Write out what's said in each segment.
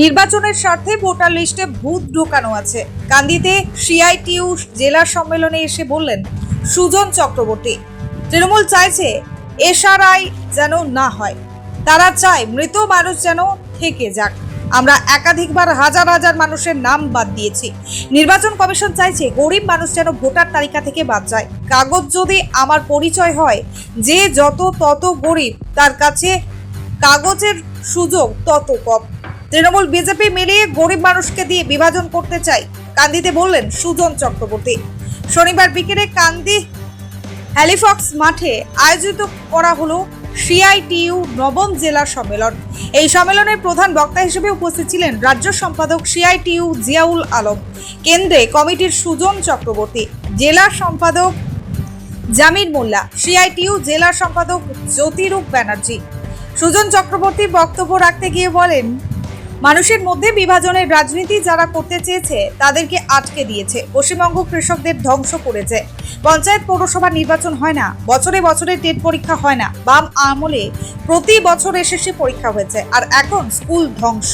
নির্বাচনের স্বার্থে ভোটার লিস্টে ভূত ঢোকানো আছে। কান্দিতে সিআইটিউ জেলা সম্মেলনে এসে বললেন, সুজন চক্রবর্তী, তৃণমূল চাইছে এসআরআই যেন না হয়। তারা চায় মৃত মানুষ যেন থেকে যাক। আমরা একাধিকবার হাজার হাজার মানুষের নাম বাদ দিয়েছি। নির্বাচন কমিশন চাইছে গরিব মানুষ যেন ভোটার তালিকা থেকে বাদ যায়। কাগজ যদি আমার পরিচয় হয়, যে যত তত গরিব, তার কাছে কাগজের সুযোগ তত কম। তৃণমূল বিজেপি মিলিয়ে গরিব মানুষকে দিয়ে বিভাজন করতে চাই কান্দিতে বললেন সুজন চক্রবর্তী। শনিবার বিকেলে কান্দি হ্যালিফক্স মাঠে আয়োজিত করা হলো সিআইটিইউ নবম জেলা সম্মেলন। এই সম্মেলনের প্রধান বক্তা হিসেবে উপস্থিত ছিলেন রাজ্য সম্পাদক সিআইটিইউ জিয়াউল আলম। কেন্দ্রে কমিটির সুজন চক্রবর্তী, জেলা সম্পাদক জামির মোল্লা, সিআইটিইউ জেলা সম্পাদক জ্যোতিরূপ ব্যানার্জি। সুজন চক্রবর্তী বক্তব্য রাখতে গিয়ে বলেন মানুষের মধ্যে বিভাজনের রাজনীতি যারা করতে চেয়েছে, তাদেরকে আটকে দিয়েছে। পশ্চিমবঙ্গ কৃষকদের ধ্বংস করেছে। পঞ্চায়েত পৌরসভা নির্বাচন হয় না, বছরে বছরে টেট পরীক্ষা হয় না। বাম আমলে প্রতি বছর এসএসসি পরীক্ষা হয়েছে, আর এখন স্কুল ধ্বংস।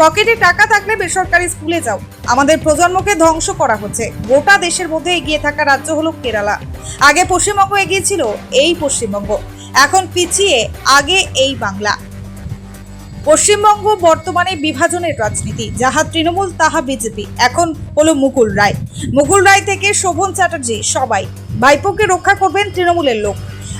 পকেটে টাকা থাকলে বেসরকারি স্কুলে যাও। আমাদের প্রজন্মকে ধ্বংস করা হচ্ছে। গোটা দেশের মধ্যে এগিয়ে থাকা রাজ্য হলো কেরালা। আগে পশ্চিমবঙ্গ এগিয়ে ছিল এই পশ্চিমবঙ্গ। এখন পিছিয়ে আগে এই বাংলা। পশ্চিমবঙ্গ বর্তমানে বিভাজনের রাজনীতি, যাহা তৃণমূল, তাহা বিজেপি। এখন হলো মুকুল রায়। মুকুল রায় থেকে শোভন চ্যাটার্জি, সবাই। ভাইপোকে রক্ষা করবেন তৃণমূলের লোক।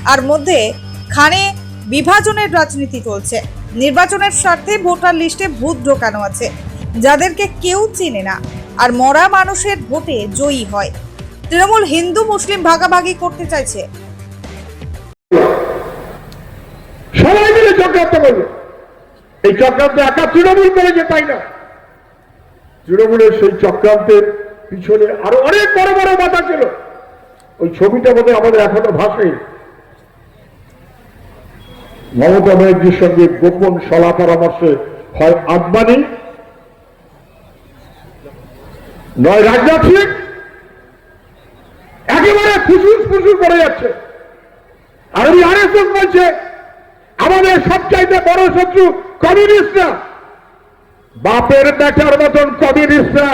আর মধ্যে খানে বিভাজনের রাজনীতি চলছে। নির্বাচনের স্বার্থে ভোটার লিস্টে ভূত ঢোকানো আছে। যাদেরকে কেউ চেনে না। আর মরা মানুষের ভোটে জয়ী হয়। তৃণমূল হিন্দু, মুসলিম ভাগাভাগি করতে চাইছে। সবাই মিলে এই চক্রান্ত একা তৃণমূল করেছে, তাই না? তৃণমূলের সেই চক্রান্তের পিছনে আরও অনেক বড় বড় মাথা ছিল। ওই ছবিটা বোধহয় আমাদের এখনও ভাসে মমতা ব্যানার্জির সঙ্গে গোপন সলা পরামর্শে হয় আদবানি। নয়, রাজনাথ সিং একেবারে ফুসুস ফুসুস করে যাচ্ছে। আর ওই আরএসএস বলছে, আমাদের সবচাইতে বড় শত্রু কমিউনিস্টরা বাপের বেটার মতন কমিউনিস্টরা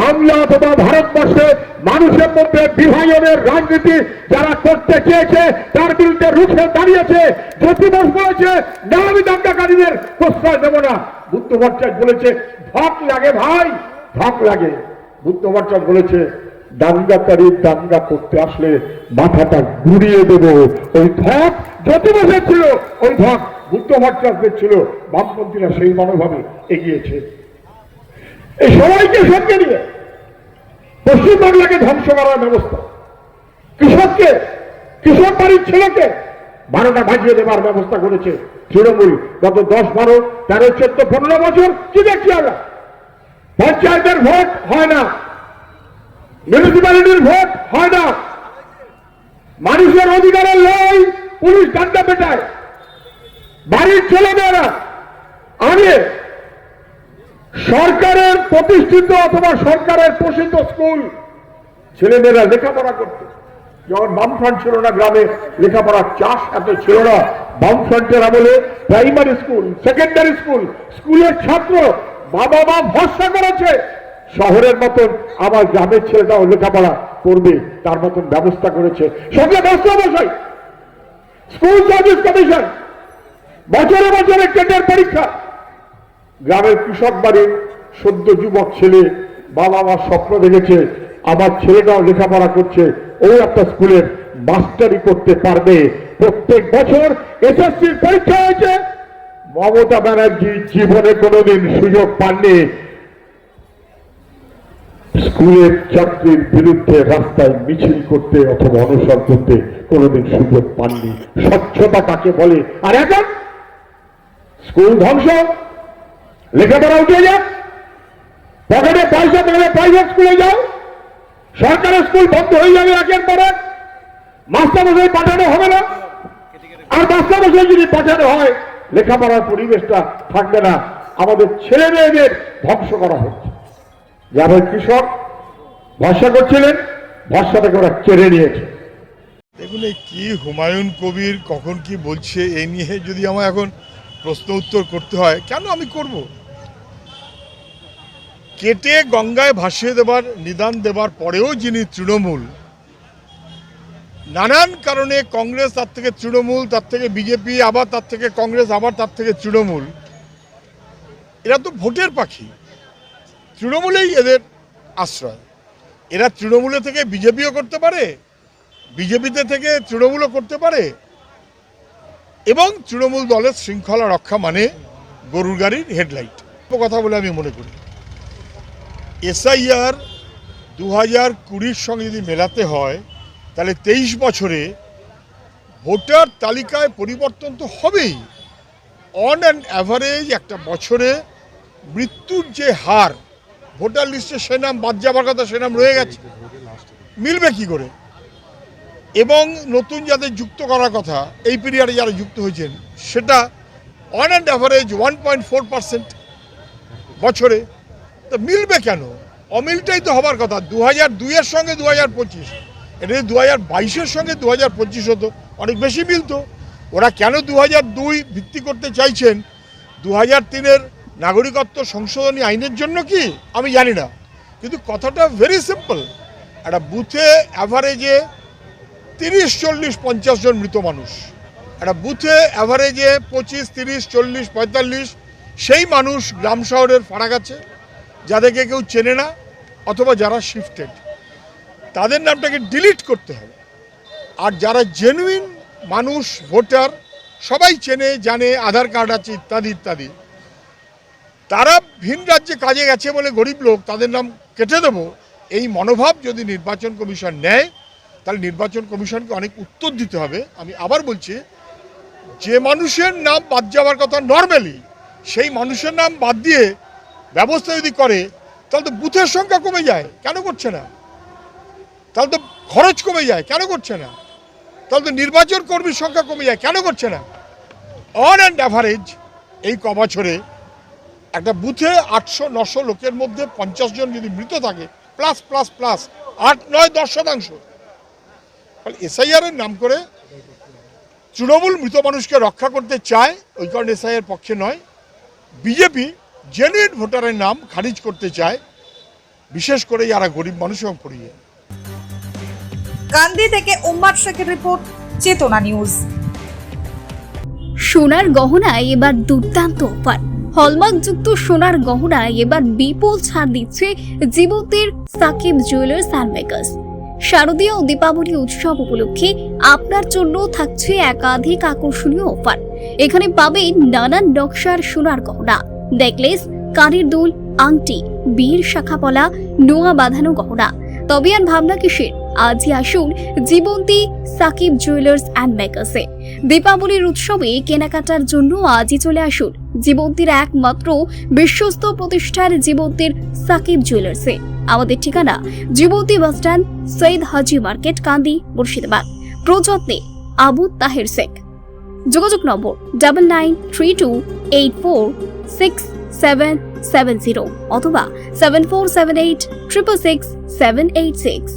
বাংলা অথবা ভারতবর্ষে মানুষের মধ্যে বিভাজনের রাজনীতি যারা করতে চেয়েছে, তার বিরুদ্ধে রুখে দাঁড়িয়েছে, জ্যোতি বোস বলেছে, না, আমি দাঙ্গাকারীদের প্রশ্রয় দেব না। বুদ্ধ ভট্টাচার্য বলেছে ধক লাগে ভাই ধক লাগে। বুদ্ধ ভট্টাচার্য বলেছে দাঙ্গাকারী দাঙ্গা করতে আসলে মাথাটা ঘুরিয়ে দেব। ওই ধক যত বছর ছিল, ওই ধক বুদ্ধ ভট্টাচার্যের ছিল, বামপন্থীরা সেই মনোভাবে এগিয়েছে। এই সবাইকে সঙ্গে নিয়ে পশ্চিমবাংলাকে ধ্বংস করার ব্যবস্থা। কৃষককে, কৃষক বাড়ির ছেলেকে বারোটা ভাজিয়ে দেওয়ার ব্যবস্থা করেছে তৃণমূল। গত দশ, বারো, তেরো, চোদ্দ, পনেরো বছর কি দেখছি আমরা? পঞ্চায়েতের ভোট হয় না। মিউনিসিপ্যালিটির ভোট হয় না। মানুষের অধিকারের লড়াই পুলিশ ডান্ডা পেটায়। বাড়ির ছেলেমেয়েরা আগে সরকারের প্রতিষ্ঠিত অথবা সরকারের পোষিত স্কুল, ছেলেমেয়েরা লেখাপড়া করত। যখন বামফ্রন্ট ছিল না গ্রামে, লেখাপড়ার চাষ এত ছিল না। বামফ্রন্টের আমলে প্রাইমারি স্কুল, সেকেন্ডারি স্কুল, স্কুলের ছাত্র বাবা মা ভরসা করেছে, শহরের মতন আমার গ্রামের ছেলেটাও লেখাপড়া করবে, তার মতন ব্যবস্থা করেছে। সঙ্গে বস্ত্র বসাই স্কুল সার্ভিস কমিশন বছরে বছরে টেটের পরীক্ষা। গ্রামের কৃষক বাড়ির সদ্য যুবক ছেলে বাবা মা স্বপ্ন দেখেছে, আমার ছেলেটাও লেখাপড়া করছে, ও একটা স্কুলের মাস্টারি করতে পারবে। প্রত্যেক বছর এসএসসির পরীক্ষা হয়েছে। মমতা ব্যানার্জি জীবনে কোনোদিন সুযোগ পাননি। স্কুলের চাকরির বিরুদ্ধে রাস্তায় মিছিল করতে অথবা অনুসরণ করতে কোনোদিন সুযোগ পাননি। স্বচ্ছতা কাকে বলে? আর এখন স্কুল ধ্বংস, লেখাপড়া উঠে যাক পকেটে পয়সা পেলে প্রাইভেট স্কুলে যাও সরকারের স্কুল বন্ধ হয়ে যাবে একের পর এক, মাস্টারমশাই পাঠানো হবে না। আর মাস্টারমশাই যদি পাঠানো হয়, লেখাপড়ার পরিবেশটা থাকবে না। আমাদের ছেলে মেয়েদের ধ্বংস করা হচ্ছে। যাদের কৃষক ভরসা করছিলেন, ভরসাটাকে ওরা কেড়ে নিয়েছে। এই কি হুমায়ুন কবির কখন কি বলছে এই নিয়ে যদি আমার এখন প্রশ্ন উত্তর করতে হয়, কেন আমি করব? কেটে গঙ্গায় ভাসিয়ে দেবার, নিদান দেবার পরেও যিনি তৃণমূল, নানান কারণে কংগ্রেস তার থেকে তৃণমূল, তার থেকে বিজেপি, আবার তার থেকে কংগ্রেস, আবার তার থেকে তৃণমূল, এরা তো ভোটের পাখি। তৃণমূলেই এদের আশ্রয়। এরা তৃণমূলে থেকে বিজেপিও করতে পারে, বিজেপিতে থেকে তৃণমূলও করতে পারে এবং তৃণমূল দলের শৃঙ্খলা রক্ষা মানে গরুর গাড়ির হেডলাইট। কথা বলে আমি মনে করি। এসআইআর দু হাজার কুড়ির সঙ্গে যদি মেলাতে হয়, তাহলে তেইশ বছরে ভোটার তালিকায় পরিবর্তন তো হবেই। অন অ্যান্ড অ্যাভারেজ একটা বছরে মৃত্যুর যে হার, ভোটার লিস্টে সে নাম, বাদ যাবার কথা সে নাম রয়ে গেছে। মিলবে কি করে? এবং নতুন যাদের যুক্ত করার কথা, এই পিরিয়ডে যারা যুক্ত হয়েছেন, সেটা on and average one point four percent বছরে। তো মিলবে কেন? অমিলটাই তো হবার কথা। দু হাজার দুইয়ের সঙ্গে দু হাজার পঁচিশ, এটা দু হাজার বাইশের সঙ্গে দু হাজার পঁচিশ হতো, অনেক বেশি মিলতো। ওরা কেন দু হাজার দুই ভিত্তি করতে চাইছেন? দু হাজার তিনের নাগরিকত্ব সংশোধনী আইনের জন্য কি? আমি জানি না। কিন্তু কথাটা ভেরি সিম্পল একটা বুথে অ্যাভারেজে তিরিশ, চল্লিশ, পঞ্চাশ জন মৃত মানুষ। একটা বুথে অ্যাভারেজে পঁচিশ, তিরিশ, চল্লিশ, পঁয়তাল্লিশ, সেই মানুষ গ্রাম শহরের ফারাক আছে, যাদেরকে কেউ চেনে না অথবা যারা শিফটেড তাদের নামটাকে ডিলিট করতে হবে। আর যারা জেনুইন মানুষ, ভোটার, সবাই চেনে, জানে, আধার কার্ড আছে, ইত্যাদি ইত্যাদি। তারা ভিন রাজ্যে কাজে গেছে বলে গরিব লোক, তাদের নাম কেটে দেবো। এই মনোভাব যদি নির্বাচন কমিশন নেয় তাহলে নির্বাচন কমিশনকে অনেক উত্তর দিতে হবে। আমি আবার বলছি, যে মানুষের নাম বাদ যাওয়ার কথা নর্মালি সেই মানুষের নাম বাদ দিয়ে ব্যবস্থা যদি করে, তাহলে তো বুথের সংখ্যা কমে যায়। কেন করছে না? তাহলে তো খরচ কমে যায়। কেন করছে না? তাহলে তো নির্বাচন কর্মীর সংখ্যা কমে যায়। কেন করছে না? অন অ্যান্ড অ্যাভারেজ এই ক বছরে একটা বুথে আটশো, নশো লোকের মধ্যে পঞ্চাশ জন যদি মৃত থাকে প্লাস প্লাস প্লাস আট, নয়, দশ শতাংশ ফলে এসআইআর এর নাম করে তৃণমূল মৃত মানুষকে রক্ষা করতে চায় ওই কারণে এসআইআর পক্ষে নয়। বিজেপি জেনুইন ভোটারের নাম খারিজ করতে চায় বিশেষ করে যারা গরিব মানুষ এবং পড়িয়ে। কান্দি থেকে উম্মাদ শেখের রিপোর্ট চেতনা নিউজ। সোনার গহনায় এবার দুর্দান্ত অফার। হলমার্কযুক্ত সোনার গহনায় এবার বিপুল ছাড় দিচ্ছে জীবতের সাকিব জুয়েলার্স অ্যান্ড মেকার্স শারদীয় দীপাবলি উৎসব উপলক্ষে আপনার জন্য থাকছে একাধিক আকর্ষণীয় অফার। এখানে পাবেন নানান নকশার সোনার গহনা, নেকলেস, কানের দুল, আংটি, বীর শাখাপলা, নোয়া বাঁধানো গহনা। তবে আর ভাবনা কিসের? আজই আসুন জীবন্তী সাকিব জুয়েলার্স অ্যান্ড মেকার্সে দীপাবলির উৎসবে কেনাকাটার জন্য আজই চলে আসুন জীবন্তীর একমাত্র বিশ্বস্ত প্রতিষ্ঠার জীবন্তীর সাকিব জুয়েলার্সে আমাদের ঠিকানা যুবতী bus stand Syed Haji market, Kandi, Murshidabad. প্রযত্নে Abu Taher Sheikh. যোগাযোগ number double nine three two eight four six seven seven zero অথবা seven four seven eight triple six seven eight six